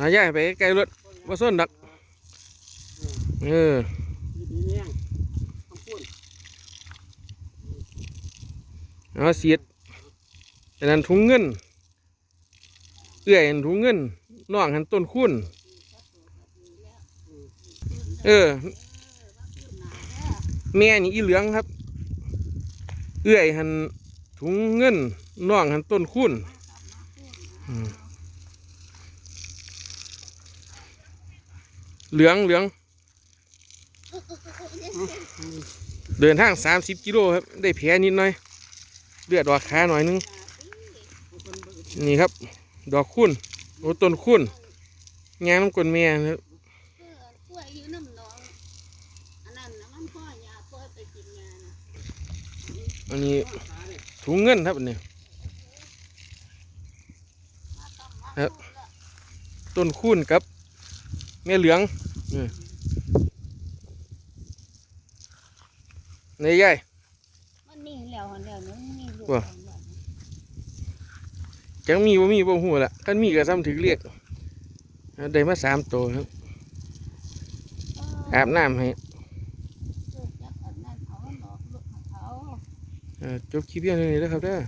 หาย่ายไปไกลรถมาส้นดัก เออเอาเสียดอันนั้นถุงเงิน เอื้อยอันถุงเงินน้องหันต้นคุณเออ แม่นี่อีเหลืองครับ เอื้อยหันถุงเงินน้องหันต้นคุณอืม เหลืองเหลือง เดินทางสามสิบกิโลครับ ได้แผลนิดหน่อย เลือดออกขาหน่อยนึง นี่ครับ ดอกคุณโอ้ต้นคุณงามน้ำกลนแม่นะครับเออกล้วยอยู่น้ำหนองอันนั้นนะมันพ่อยาพ่อไปกินยานะอันนี้ถุงเงินครับอันนี้ครับต้นคุณกับแม่เหลือง อืมนี่ยายมันมีแล้วหันแล้วนึงมีลูกว่ะหันแล้วจังมีบ่มีบ่หูละกันมีก็ซ้ำถึงเรียกเอาได้มาสามตัวครับอาบน้ำให้เออจักอันนั้นเอามันออกลูกของเขาเอ่อจบคลิปเพียงเท่านี้แล้วครับเด้อ